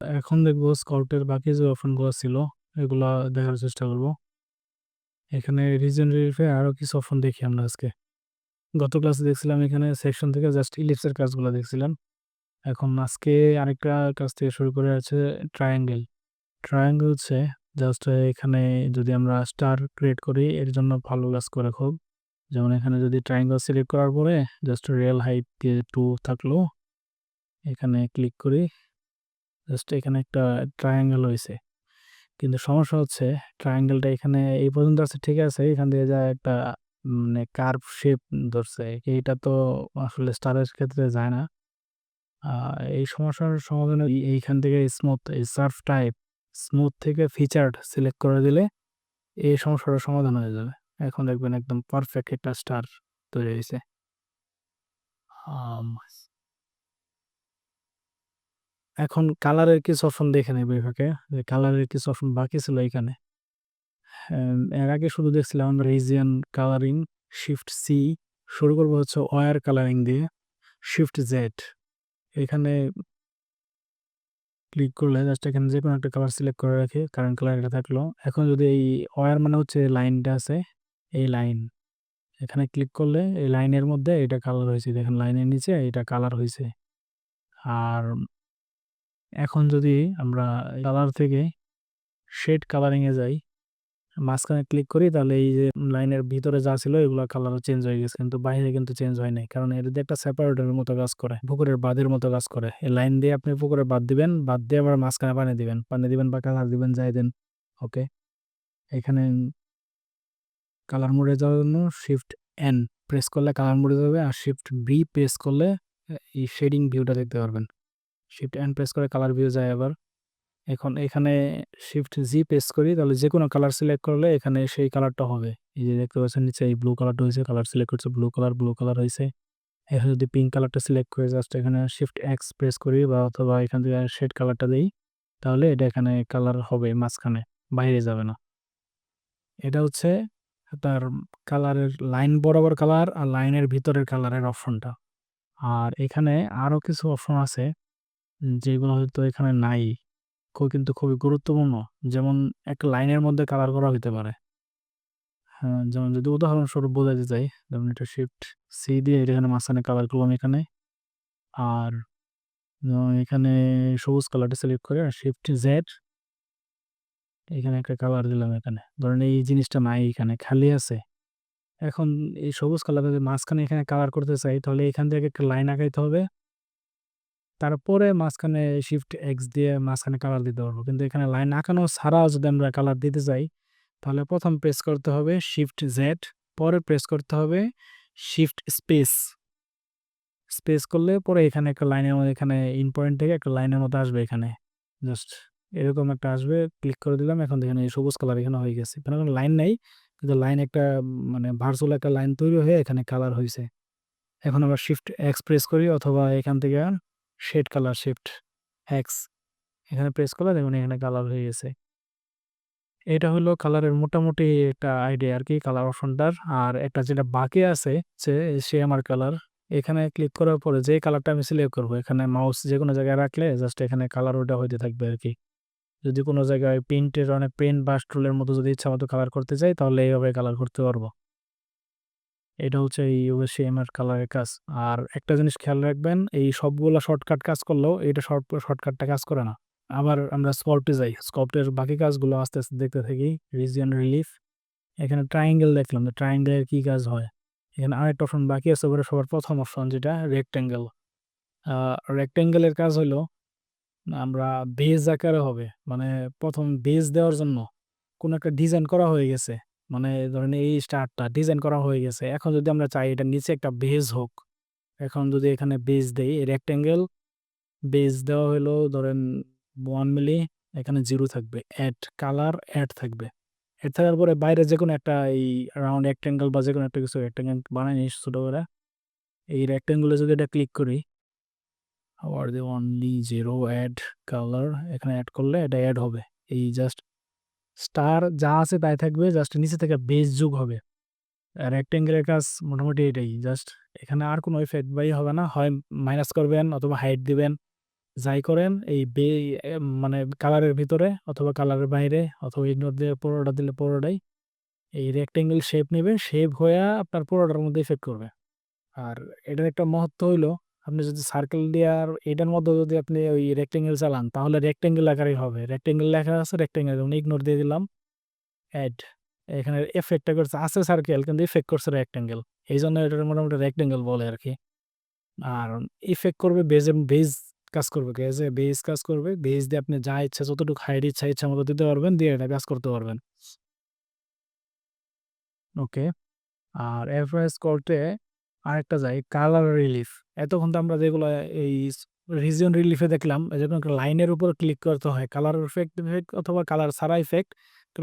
এখন দেখব স্কাউটের বাকি যে অপশনগুলো ছিল, এগুলা দেখার চেষ্টা করব। এখানে রিজন রিলিফে আরও কিছু অপশন দেখি আমরা আজকে। গত ক্লাসে দেখছিলাম এখানে সেকশন থেকে জাস্ট ইলিপসের কাজগুলো দেখছিলাম। এখন আজকে আরেকটা কাজ থেকে শুরু করে আছে ট্রায়াঙ্গেল। ট্রায়াঙ্গেল হচ্ছে জাস্ট এখানে যদি আমরা স্টার ক্রিয়েট করি, এর জন্য ভালো কাজ করে খুব। যেমন এখানে যদি ট্রায়াঙ্গেল সিলেক্ট করার পরে জাস্ট রিয়েল হাইট দিয়ে 2 থাকল। এখানে ক্লিক করি। জাস্ট এখানে একটা ট্রায়াঙ্গেল হয়েছে কিন্তু সমস্যা হচ্ছে ট্রায়াঙ্গেলটা এখানে এই পর্যন্ত আছে, ঠিক আছে। এখান দিয়ে যা একটা মানে কার্ভ শেপ ধরছে। এইটা তো আসলে স্টারের ক্ষেত্রে যায় না। এই সমস্যার সমাধানে এইখান থেকে স্মুথ এই সার্ফ টাইপ স্মুথ থেকে ফিচারড সিলেক্ট করে দিলে এই সমস্যাটার সমাধান হয়ে যাবে। এখন দেখবেন একদম পারফেক্ট একটা স্টার তৈরি হইছে। এখন কালারের কিছু অপশন দেখে নেব এভাবে, যে কালারের কিছু অপশন বাকি ছিল এখানে। এর আগে শুধু দেখছিলাম আমরা রিজিয়ন কালারিং শিফট সি শুরু করব হচ্ছে ওয়ার কালারিং দিয়ে শিফট জেড এখানে ক্লিক করলে জাস্ট এখানে যে কোনো একটা কালার সিলেক্ট করে রাখি কারেন্ট কালার এটা থাকল। এখন যদি এই ওয়ার মানে হচ্ছে লাইনটা আছে, এই লাইন এখানে ক্লিক করলে এই লাইনের মধ্যে এটা কালার হয়েছে, দেখেন লাইনের নিচে এটা কালার হয়েছে। আর এখন যদি আমরা কালার থেকে শেড কালারিংয়ে যাই, মাঝখানে ক্লিক করি, তাহলে এই যে লাইনের ভিতরে যা ছিল, এগুলো কালার চেঞ্জ হয়ে গেছে। কিন্তু বাইরে কিন্তু চেঞ্জ হয় নাই। কারণ দিয়ে একটা সেপারেটের মতো কাজ করে, পুকুরের বাঁধের মতো কাজ করে। এই লাইন দিয়ে আপনি পুকুরে বাদ দিবেন বাদ দিয়ে আবার মাঝখানে পানি দিবেন। পানি দিবেন বা কালার দিবেন, যাই দেন। ওকে এখানে কালার মোডে যাওয়ার জন্য শিফট এন প্রেস করলে কালার মোডে যাবে, আর শিফট বি প্রেস করলে এই শেডিং ভিউটা দেখতে পারবেন। শিফট এন প্রেস করে কালার ভিউ যায় আবার। এখন এখানে শিফট জি প্রেস করি, তাহলে যে কোনো কালার সিলেক্ট করলে এখানে সেই কালারটা হবে। এই যে দেখতে পাচ্ছেন নিচে এই ব্লু কালারটা হয়েছে কালার সিলেক্ট করছে ব্লু কালার ব্লু কালার হয়েছে। এখানে যদি পিঙ্ক কালারটা সিলেক্ট করে জাস্ট এখানে শিফট এক্স প্রেস করি বা অথবা এখান থেকে শেড কালারটা দিই, তাহলে এটা এখানে কালার হবে মাঝখানে, বাইরে যাবে না। এটা হচ্ছে তার কালারের লাইন বরাবর কালার আর লাইনের ভিতরের কালারের অপশনটা আর এখানে আরও কিছু অপশন আছে। যেগুলো হয়তো এখানে নাই কিন্তু খুবই গুরুত্বপূর্ণ। যেমন একটা লাইনের মধ্যে কালার করা হইতে পারে। হ্যাঁ যেমন যদি উদাহরণস্বরূপ বোঝাতে চাই, যেমন এটা শিফট সি দিয়ে এখানে মাঝখানে কালার করলাম এখানে। আর এখানে সবুজ কালারটা সিলেক্ট করে আর শিফট জেড এখানে একটা কালার দিলাম এখানে। ধরেন এই জিনিসটা নাই এখানে, খালি আছে। এখন এই সবুজ কালার যদি মাঝখানে এখানে কালার করতে চাই, তাহলে এখান থেকে একটা লাইন আঁকাইতে হবে। তারপরে মাঝখানে শিফট এক্স দিয়ে মাঝখানে কালার দিতে পারব। কিন্তু এখানে লাইন আঁকানো ছাড়াও যদি আমরা কালার দিতে চাই তাহলে প্রথম প্রেস করতে হবে শিফট জেড পরে প্রেস করতে হবে শিফট স্পেস স্পেস করলে পরে এখানে একটা লাইনের মধ্যে, এখানে ইন পয়েন্ট থেকে একটা লাইনের মতো আসবে এখানে। জাস্ট এরকম একটা আসবে ক্লিক করে দিলাম, এখন এখানে সবুজ কালার এখানে হয়ে গেছে। এখানে কোনো লাইন নাই, কিন্তু লাইন একটা মানে ভার্চুয়াল একটা লাইন তৈরি হয়ে এখানে কালার হয়েছে এখন আবার শিফট এক্সপ্রেস করি, অথবা এখান থেকে শেড কালার শিফট এক্স। এখানে প্রেস করলে দেখুন এখানে কালার হয়ে গেছে। এটা হলো কালারের মোটামুটি একটা আইডিয়া আর কি, কালার অপশনটার। আর একটা যেটা বাকি আছে যে, সে আমার কালার। এখানে ক্লিক করার পরে যে কালারটা আমি সিলেক্ট করব, এখানে মাউস যে কোনো জায়গায় রাখলে জাস্ট এখানে কালার ওটা হইতে থাকবে আর কি। যদি কোনো জায়গায় প্রিন্টের অনেক পেন্ট বা স্টুলের মতো যদি ইচ্ছা মতো কালার করতে চাই, তাহলে এইভাবে কালার করতে পারব। এটা হচ্ছে এই ইউএসএম-এর কালারের কাজ। আর একটা জিনিস খেয়াল রাখবেন, এই সবগুলা শর্টকাট কাজ করলেও এটা শর্ট শর্টকাটটা কাজ করে না। আবার আমরা স্কল্পটে যাই। স্কল্পটের বাকি কাজগুলো আস্তে, আস্তে দেখতে থাকি। Region relief. এখানে ট্রায়াঙ্গেল দেখলাম যে ট্রায়াঙ্গেলের কি কাজ হয়। এখানে আরেকটা অপশন বাকি আছে ওপরে সবার প্রথম অপশন যেটা রেক্টেঙ্গেল। আ রেক্টেঙ্গেলের কাজ হইল আমরা বেজ আকারে হবে। মানে প্রথম বেজ দেওয়ার জন্য কোনো একটা ডিজাইন করা হয়ে গেছে। মানে ধরেন এই স্টারটা ডিজাইন করা হয়ে গেছে। এখন যদি আমরা চাই এটা নিচে একটা বেজ হোক। এখন যদি এখানে বেজ দেই, রেক্টেঙ্গেল বেজ দেওয়া হলো ধরেন ওয়ান মিলি, এখানে জিরো থাকবে। এড কালার এড থাকবে। এড থাকার পরে বাইরে যে কোনো একটা এই রাউন্ড রেক্টেঙ্গেল বা যে কোনো একটা কিছু রেক্টেঙ্গেল বানাই নিস ছোট করে। এই রেক্টেঙ্গেলে যদি এটা ক্লিক করি আবার দিয়ে অনলি 0 এড কালার এখানে অ্যাড করলে এটা অ্যাড হবে। এই জাস্ট স্টার যা আছে তাই থাকবে জাস্ট নিচে থেকে বেজ যোগ হবে। রেক্টেঙ্গেলের কাজ মোটামুটি এটাই। জাস্ট এখানে আর কোনো ইফেক্ট বাই হবে না। হয় মাইনাস করবেন অথবা হাইট দিবেন, যাই করেন, এই বে মানে কালারের ভিতরে অথবা কালারের বাইরে অথবা ইগনোর দিয়ে পুরোটা দিলে পুরোটাই, এই রেক্টেঙ্গেল শেপ নেবে শেপ হয়ে আপনার পুরোটার মধ্যে ইফেক্ট করবে। আর এটার একটা মহত্ব হইল আপনি যদি সার্কেল দিয়ে আর এটার মধ্যে যদি আপনি ওই রেক্টেঙ্গেল চালান তাহলে রেক্টেঙ্গেল আকারেই হবে। রেক্টেঙ্গেল লেখা আছে রেক্টেঙ্গেল যেমন ইগনোর দিয়ে দিলাম। অ্যাড এখানে এফেক্টটা করছে আছে সার্কেল কিন্তু ইফেক্ট করছে রেক্টেঙ্গেল। এই জন্য এটার মোটামুটি রেক্টেঙ্গেল বলে আর কি আর ইফেক্ট করবে বেজে বেজ কাজ করবে। বেজে বেজ কাজ করবে। বেজ দিয়ে আপনি যা ইচ্ছা যতটুকু হাইট ইচ্ছা, ইচ্ছা মতো দিতে পারবেন দিয়ে এটা কাজ করতে পারবেন। ওকে। আর এভারেজ করতে আরেকটা যাই কালার রিলিফ। এতক্ষণ তো আমরা যেগুলো, এই রিজিয়ন রিলিফে দেখলাম যেমন লাইনের উপর ক্লিক করতে হয়। কালার ইফেক্ট ইফেক্ট অথবা কালার সারা ইফেক্ট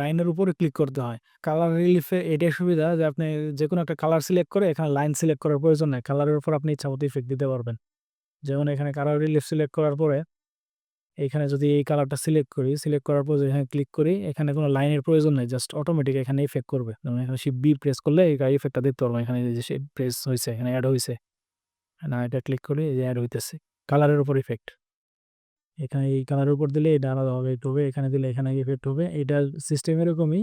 লাইনের উপরে ক্লিক করতে হয়। কালার রিলিফে এটাই সুবিধা যে আপনি যে কোনো একটা কালার সিলেক্ট করে, এখানে লাইন সিলেক্ট করার প্রয়োজন নেই কালারের উপর আপনি ইচ্ছা মতো ইফেক্ট দিতে পারবেন। যেমন এখানে কালার রিলিফ সিলেক্ট করার পরে এখানে যদি এই কালারটা সিলেক্ট করি, সিলেক্ট করার পর এখানে ক্লিক করি, এখানে কোনো লাইনের প্রয়োজন নাই। জাস্ট অটোমেটিক এখানে ইফেক্ট করবে। যেমন এখানে শিফট বি প্রেস করলে এই ইফেক্টটা দেখতে পারবেন। এখানে যে প্রেস হইছে, এখানে অ্যাড হইছে। না এটা ক্লিক করি এই যে অ্যাড হইতেছে। কালারের উপর ইফেক্ট। এখানে এই কালারের উপর দিলে এটা আলাদাভাবে ইফেক্ট হবে। এখানে দিলে এখানে ইফেক্ট হবে। এটার সিস্টেম এরকমই।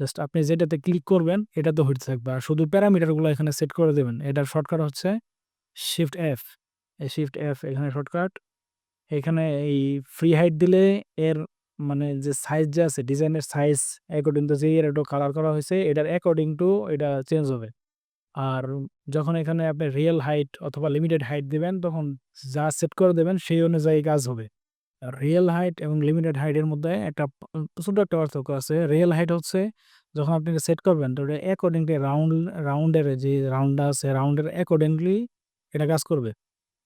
জাস্ট আপনি যেটাতে ক্লিক করবেন এটা তো হইতে থাকবে। আর শুধু প্যারামিটারগুলো এখানে সেট করে দেবেন এটার শর্টকাট হচ্ছে শিফট এফ। এই শিফট এফ এখানে শর্টকাট। এখানে এই ফ্রি হাইট দিলে এর মানে যে সাইজ যে আছে ডিজাইনের সাইজ অ্যাকর্ডিং টু যে একটু কালার করা হয়েছে, এটার অ্যাকর্ডিং টু এটা চেঞ্জ হবে। আর যখন এখানে আপনি রিয়েল হাইট অথবা লিমিটেড হাইট দেবেন, তখন যা সেট করে দেবেন, সেই অনুযায়ী কাজ হবে। রিয়েল হাইট এবং লিমিটেড হাইটের মধ্যে একটা ছোট একটা পার্থক্য আছে। রিয়েল হাইট হচ্ছে যখন আপনি সেট করবেন, তো এটা অ্যাকর্ডিংলি রাউন্ড রাউন্ডের যে রাউন্ডটা আছে রাউন্ডের অ্যাকর্ডিংলি এটা কাজ করবে।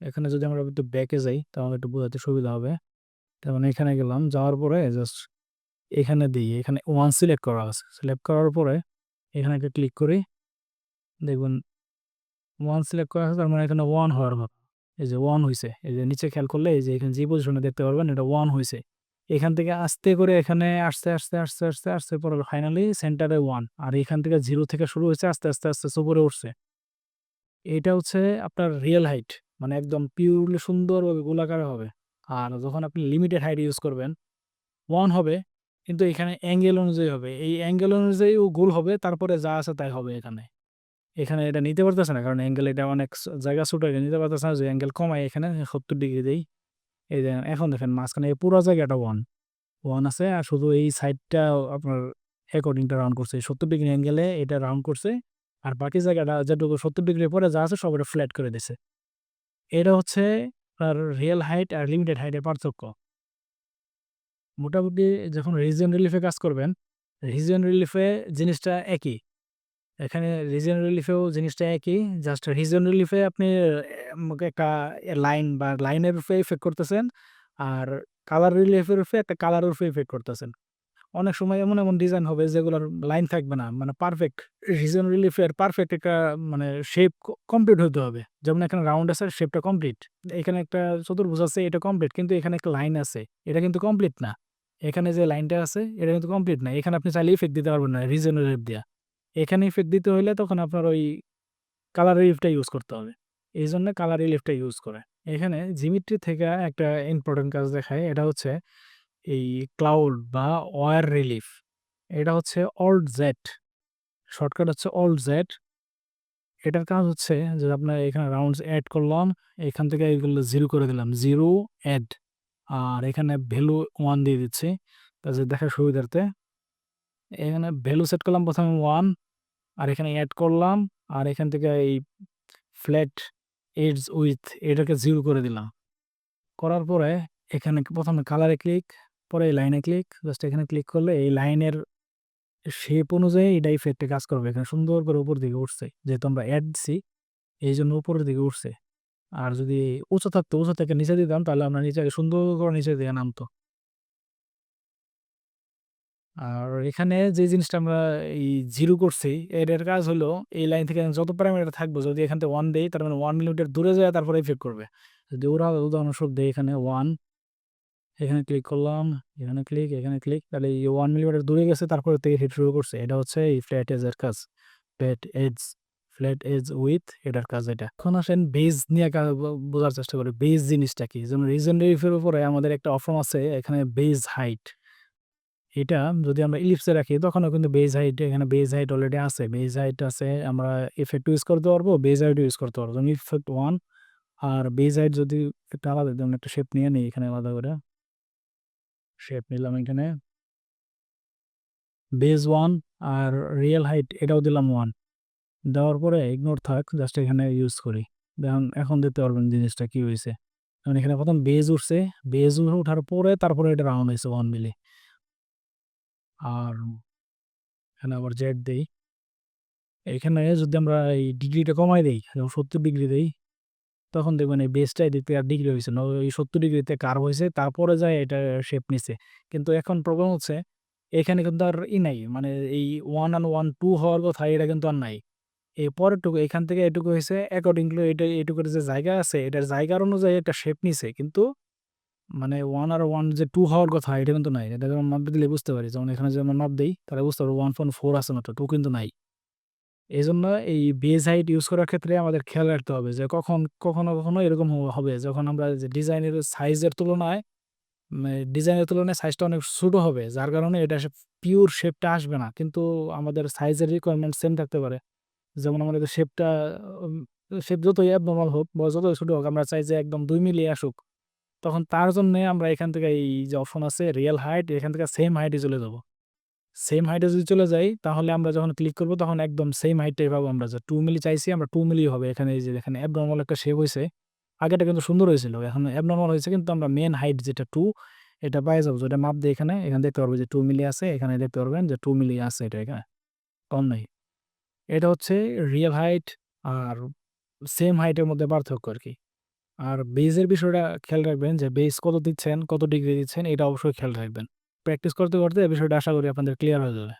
এখানে যদি আমরা একটু ব্যাকে যাই তাহলে একটু বোঝাতে সুবিধা হবে। যেমন এখানে গেলাম যাওয়ার পরে জাস্ট এখানে দিই এখানে ওয়ান সিলেক্ট করা আছে। সিলেক্ট করার পরে এখানে একটা ক্লিক করি। দেখবেন ওয়ান সিলেক্ট করা আছে তার মানে এখানে ওয়ান হওয়ার কথা। এই যে ওয়ান হয়েছে এই যে নিচে খেয়াল করলে এই যে এখানে যে পজিশনে দেখতে পারবেন এটা ওয়ান হয়েছে এখান থেকে আস্তে করে এখানে আসতে, আসতে, আসতে, আসতে, আসতে পরে ফাইনালি সেন্টারে ওয়ান আর এখান থেকে জিরো থেকে শুরু হইছে আস্তে, আস্তে, আস্তে উপরে উঠছে। এটা হচ্ছে আপনার রিয়েল হাইট। মানে একদম পিওরলি সুন্দরভাবে গোলাকার হবে। আর যখন আপনি লিমিটেড হাইট ইউজ করবেন 1 হবে, কিন্তু এখানে অ্যাঙ্গেল অনুযায়ী হবে। এই অ্যাঙ্গেল অনুযায়ীও গোল হবে, তারপরে যা আছে তাই হবে এখানে। এখানে এটা নিতে পারতেছে না, কারণ অ্যাঙ্গেল এটা অনেক জায়গা ছোট নিতে পারতেছে না, যে অ্যাঙ্গেল কমায় এখানে ৭০ ডিগ্রি দেই। এই যে এখন দেখেন মাঝখানে এই পুরো জায়গাটা 1 1 আছে, আর শুধু এই সাইডটা আপনার অ্যাকর্ডিং টা রাউন্ড করছে। ৭০ ডিগ্রি অ্যাঙ্গেলে এটা রাউন্ড করছে। আর বাকি জায়গাটা যেটুকু ৭০ ডিগ্রির পরে যা আছে সব এটা ফ্ল্যাট করে দিছে। এটা হচ্ছে আপনার রিয়েল হাইট আর লিমিটেড হাইটের পার্থক্য। মোটামুটি যখন রিজিয়ন রিলিফে কাজ করবেন, রিজিয়ন রিলিফে জিনিসটা একই। এখানে রিজিয়ন রিলিফেও জিনিসটা একই। জাস্ট রিজিয়ন রিলিফে আপনি একটা লাইন বা লাইনের রূপে ইফেক্ট করতেছেন। আর কালার রিলিফের উপরে একটা কালারের উপরে ইফেক্ট করতেছেন। অনেক সময় এমন, এমন ডিজাইন হবে যেগুলোর লাইন থাকবে না। মানে পারফেক্ট রিজিয়ন রিলিফের পারফেক্ট একটা মানে শেপ কমপ্লিট হইতে হবে। যেমন এখানে রাউন্ড আছে শেপটা কমপ্লিট। এখানে একটা চতুর্ভুজ আছে এটা কমপ্লিট। কিন্তু এখানে একটা লাইন আছে। এটা কিন্তু কমপ্লিট না। এখানে যে লাইনটা আছে এটা কিন্তু কমপ্লিট না। এখানে আপনি চাইলে ইফেক্ট দিতে পারবেন না রিজিয়ন রিলিফ দেওয়া এখানে ইফেক্ট দিতে হইলে তখন আপনার ওই কালার রিলিফটা ইউজ করতে হবে। এই জন্য কালার রিলিফটা ইউজ করে। এখানে জিওমেট্রি থেকে একটা ইম্পোর্টেন্ট কাজ দেখায়। এটা হচ্ছে এই ক্লাউড বা ওয়ার রিলিফ। এটা হচ্ছে অল্ট জেড। শর্টকাট হচ্ছে অল্ট জেড। এটার কাজ হচ্ছে যে আপনার এখানে রাউন্ডস অ্যাড করলাম। এখান থেকে এগুলো জিরো করে দিলাম। জিরো অ্যাড আর এখানে ভ্যালু ওয়ান দিয়ে দিচ্ছি। তাহলে দেখার সুবিধার্থে। এখানে ভ্যালু সেট করলাম প্রথমে ওয়ান আর এখানে অ্যাড করলাম। আর এখান থেকে এই ফ্ল্যাট এডস উইথ এটাকে জিরো করে দিলাম। করার পরে এখানে প্রথমে কালারে ক্লিক, পরে এই লাইনে ক্লিক। জাস্ট এখানে ক্লিক করলে এই লাইনের শেপ অনুযায়ী এটা ইফেক্টে কাজ করবে। এখানে সুন্দর করে উপর দিকে উঠছে। যেহেতু আমরা এড দিছি এইজন্য উপরের দিকে উঠছে। আর যদি উঁচু থাকতো, উঁচু থেকে নিচে দিতাম, তাহলে আপনার নিচে সুন্দর করে নিচের দিকে নামতো। আর এখানে যে জিনিসটা আমরা এই জিরো করছি এটার কাজ হলো এই লাইন থেকে যত প্যারামিটার থাকব, যদি এখান থেকে 1 দেই, তার মানে ওয়ান মিলিমিটার দূরে যায়, তারপরে ইফেক্ট করবে। যদি ওরা উদাহরণস্বরূপ দেই এখানে 1 এখানে ক্লিক করলাম, এখানে ক্লিক, এখানে ক্লিক তাহলে এই 1 মিলিমিটার দূরে গেছে তারপরে থেকে হিট শুরু করছে। এটা হচ্ছে এই ফ্ল্যাট এজ এর কাজ। Flat edge flat edge with এটার কাজ এটা। এখন আসেন বেজ নিয়ে বোঝার চেষ্টা করি। বেজ জিনিসটা কি? যেমন রিজেনারেটিভ এর উপরে আমাদের একটা অপশন আছে এখানে বেজ হাইট। এটা যদি আমরা ইলিপস রাখি তখনও কিন্তু বেজ হাইট এখানে বেজ হাইট অলরেডি আছে। বেজ হাইট আছে আমরা ইফেক্ট ইউজ করতে পারব, বেজ হাইট ইউজ করতে পারব। যেমন ইফেক্ট ওয়ান আর বেজ হাইট যদি একটা আলাদা যেমন একটা শেপ নিয়ে নেই এখানে আলাদা করে। শেপ নিলাম এখানে। বেজ 1 আর রিয়াল হাইট এটাও দিলাম 1 দেওয়ার পরে ইগনোর থাক জাস্ট এখানে ইউজ করি। দেখুন এখন দেখতে পারবেন জিনিসটা কি হইছে। যেমন এখানে ১ম বেজ উঠছে, বেজ উঠার পরে তারপরে এটা রাউন্ড হইছে 1 মিলি। আর এখানে আবার জেড দেই। এখানে যদি আমরা এই ডিগ্রিটা কমায় দেই, ৭০ ডিগ্রি দেই, তখন দেখবেন এই বেজটা এদিক আর ডিগ্রি হয়েছে। ওই ৭০ ডিগ্রিতে কার্ভ হইছে, তারপরে যায় এটা শেপ নিছে। কিন্তু এখন প্রবলেম হচ্ছে, এখানে কিন্তু আর ই নাই মানে এই 1 and 1 2 হওয়ার কথা, এটা কিন্তু আর নাই। এই পরেরটুকু, এখান থেকে এটুকু হইছে অ্যাকর্ডিংলি এটা, এটুকুর যে জায়গা আছে, এটার জায়গার অনুযায়ী একটা শেপ নিছে। কিন্তু মানে ওয়ান আর 1 যে টু হওয়ার কথা, এটা কিন্তু নাই। এটা যেমন মাপ দিলে বুঝতে পারি। যেমন এখানে যেমন মাপ দেই, তাহলে বুঝতে পারব 1.4 আছে মাত্র 2 কিন্তু নাই। এজন্য এই বেজ হাইট ইউজ করার ক্ষেত্রে আমাদের খেয়াল রাখতে হবে যে কখন কখনো, কখনো এরকম হবে যখন আমরা যে ডিজাইনের সাইজের তুলনায় ডিজাইনের তুলনায় সাইজটা অনেক ছোটো হবে। যার কারণে এটা পিওর শেপটা আসবে না। কিন্তু আমাদের সাইজের রিকোয়ারমেন্ট সেম থাকতে পারে। যেমন আমাদের শেপটা শেপ যতই অ্যাবনরমাল হোক বা যতই ছোট হোক আমরা চাই যে একদম দুই মিলি আসুক। তখন তার জন্যে আমরা এখান থেকে এই যে অপশন আছে রিয়েল হাইট এখান থেকে সেম হাইটে চলে যাব। সেম হাইটে যদি চলে যাই তাহলে আমরা যখন ক্লিক করব তখন একদম সেম হাইটটাই পাবো আমরা যে টু মিলি চাইছি আমরা টু মিলি হবে। এখানে এই যে এখানে অ্যাবনরমাল একটা শেপ হয়েছে আগেটা কিন্তু সুন্দর হয়েছিল। এখন অ্যাবনরমাল হয়েছে কিন্তু আমরা মেন হাইট যেটা টু এটা পাই যাব। যেটা মাপ দিয়ে এখানে, এখানে দেখতে পারব যে টু মিলি আছে। এখানে দেখতে পারবেন যে টু মিলি আছে এটা এখানে। কম নেই এটা হচ্ছে রিয়াল হাইট আর সেম হাইটের মধ্যে পার্থক্য আর কি আর বেজের বিষয়টা খেয়াল রাখবেন যে বেজ কত দিচ্ছেন, কত ডিগ্রি দিচ্ছেন এটা অবশ্যই খেয়াল রাখবেন। প্র্যাকটিস করতে, করতে বিষয়টা আশা করি আপনাদের ক্লিয়ার হয়ে যাবে।